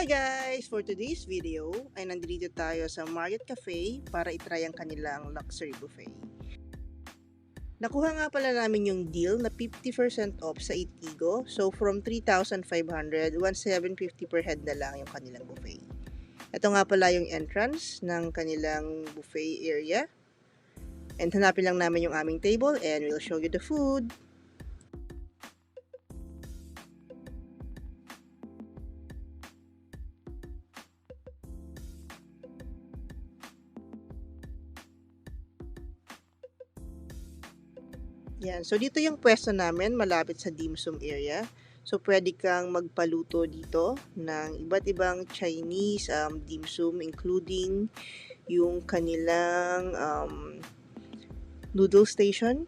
Hi guys! For today's video ay nandito tayo sa Marriott Cafe para itry ang kanilang luxury buffet. Nakuha nga pala namin yung deal na 50% off sa Itigo. So from 3,500, 1,750 per head na lang yung kanilang buffet. Ito nga pala yung entrance ng kanilang buffet area. And hanapin lang namin yung aming table and we'll show you the food. Yan. So, dito yung pwesto namin, malapit sa dim sum area. So, pwede kang magpaluto dito ng iba't ibang Chinese um, dim sum, including yung kanilang um, noodle station.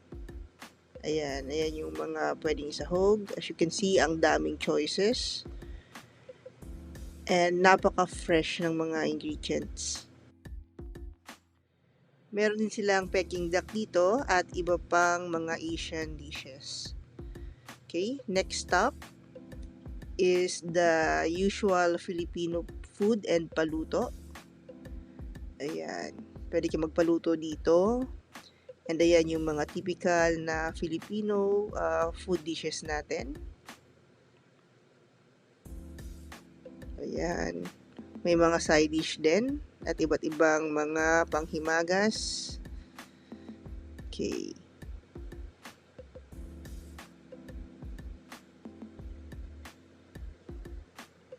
Ayan, ayan yung mga pwedeng sahog. As you can see, ang daming choices. And napaka-fresh ng mga ingredients. Meron din silang Peking duck dito at iba pang mga Asian dishes. Okay, next stop is the usual Filipino food and paluto. Ayan, pwede ka magpaluto dito. And ayan yung mga typical na Filipino uh, food dishes natin. Ayan. May mga side dish din at iba't ibang mga panghimagas. Okay.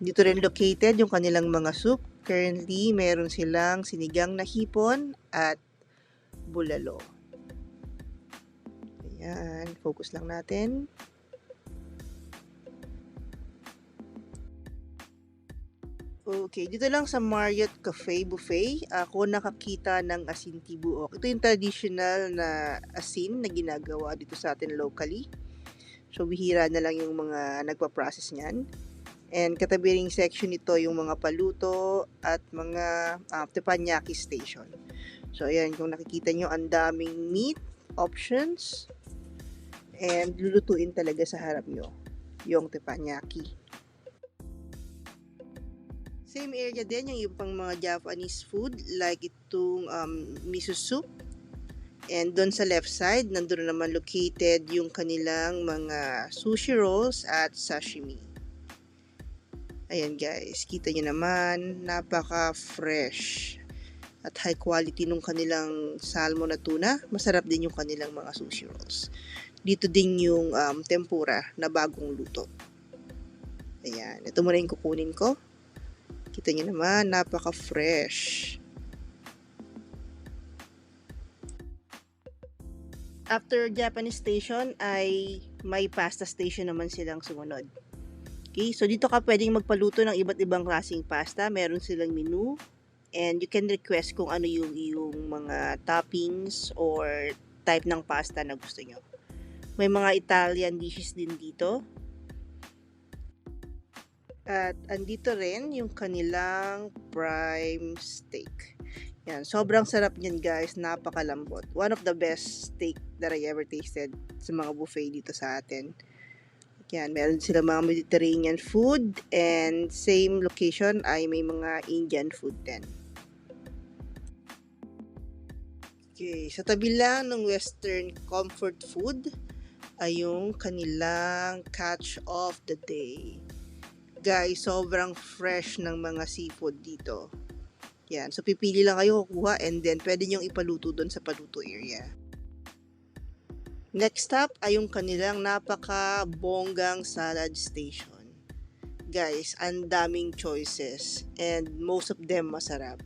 Dito rin located yung kanilang mga soup. Currently, meron silang sinigang na hipon at bulalo. Ayan, focus lang natin. Okay, dito lang sa Marriott Cafe Buffet, ako nakakita ng asin tibuok. Ito yung traditional na asin na ginagawa dito sa atin locally. So, bihira na lang yung mga nagpa-process niyan. And katabi ring section nito yung mga paluto at mga uh, teppanyaki station. So, ayan, kung nakikita nyo, ang daming meat options. And lulutuin talaga sa harap nyo yung teppanyaki. Same area din yung ibang mga Japanese food like itong um, miso soup. And doon sa left side, nandun naman located yung kanilang mga sushi rolls at sashimi. Ayan guys, kita nyo naman, napaka-fresh at high quality nung kanilang salmon na tuna. Masarap din yung kanilang mga sushi rolls. Dito din yung um, tempura na bagong luto. Ayan, ito muna yung kukunin ko. Kita niyo naman, napaka-fresh. After Japanese station ay may pasta station naman silang sumunod. Okay, so dito ka pwedeng magpaluto ng iba't ibang klaseng pasta. Meron silang menu and you can request kung ano yung yung mga toppings or type ng pasta na gusto nyo. May mga Italian dishes din dito. At andito rin yung kanilang prime steak. Yan, sobrang sarap niyan guys, napakalambot. One of the best steak that I ever tasted sa mga buffet dito sa atin. Yan, meron sila mga Mediterranean food and same location ay may mga Indian food din. Okay, sa tabi lang ng Western comfort food ay yung kanilang catch of the day guys, sobrang fresh ng mga seafood dito. Yan. So, pipili lang kayo kukuha and then pwede nyong ipaluto doon sa paluto area. Next stop ay yung kanilang napaka-bonggang salad station. Guys, ang daming choices and most of them masarap.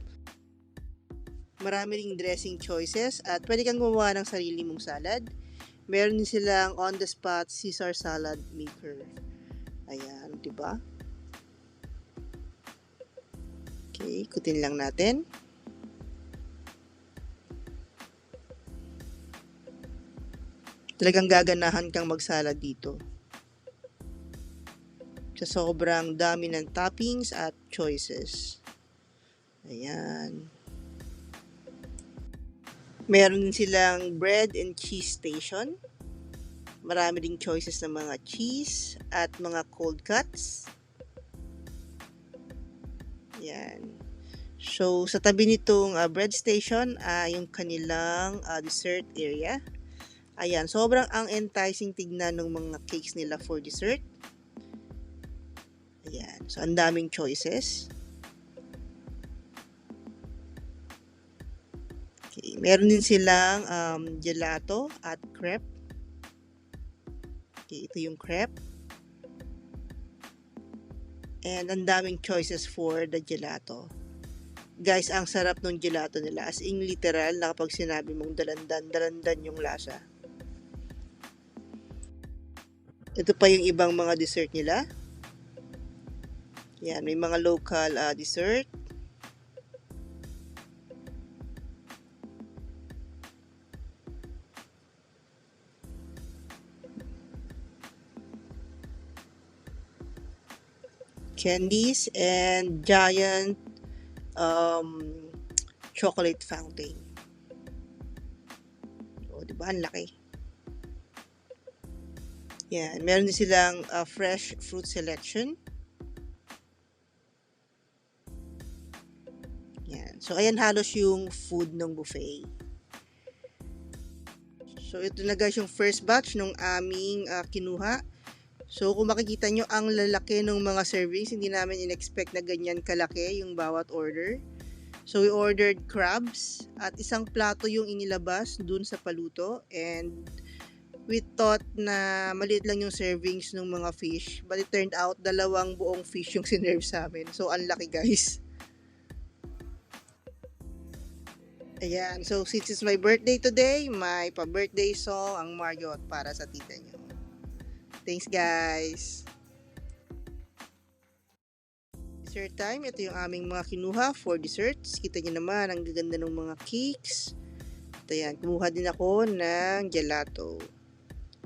Marami ring dressing choices at pwede kang gumawa ng sarili mong salad. Meron silang on-the-spot Caesar salad maker. Ayan, di ba? Okay, ikutin lang natin. Talagang gaganahan kang magsalad dito. Sa sobrang dami ng toppings at choices. Ayan. Meron din silang bread and cheese station. Marami ding choices ng mga cheese at mga cold cuts. Yan. So, sa tabi nitong ah, bread station, ah, yung kanilang ah, dessert area. Ayan, sobrang ang enticing tignan ng mga cakes nila for dessert. Ayan, so ang daming choices. Okay, meron din silang um, gelato at crepe. Okay, ito yung crepe. And ang daming choices for the gelato. Guys, ang sarap ng gelato nila. As in literal na sinabi mong dalandan, dalandan yung lasa. Ito pa yung ibang mga dessert nila. Yan, may mga local ah, dessert. Candies and giant um, chocolate fountain. O, di ba? Ang laki. Yan. Meron din silang ah, fresh fruit selection. Yan. So, ayan halos yung food ng buffet. So, ito na guys yung first batch ng aming ah, kinuha. So, kung makikita nyo, ang lalaki ng mga servings, hindi namin in-expect na ganyan kalaki yung bawat order. So, we ordered crabs at isang plato yung inilabas dun sa paluto and we thought na maliit lang yung servings ng mga fish but it turned out dalawang buong fish yung sinerve sa amin. So, ang laki guys. Ayan. So, since it's my birthday today, my pa-birthday song ang Marriott para sa tita nyo. Thanks, guys. Dessert time. Ito yung aming mga kinuha for desserts. Kita nyo naman, ang gaganda ng mga cakes. Ito yan. Kumuha din ako ng gelato.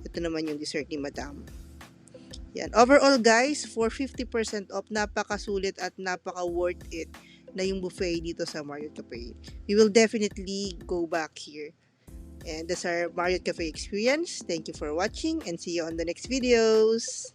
Ito naman yung dessert ni Madam. Yan. Overall, guys, for 50% off, napakasulit at napaka-worth it na yung buffet dito sa Marriott Cafe. We will definitely go back here. And that's our Marriott Cafe experience. Thank you for watching and see you on the next videos.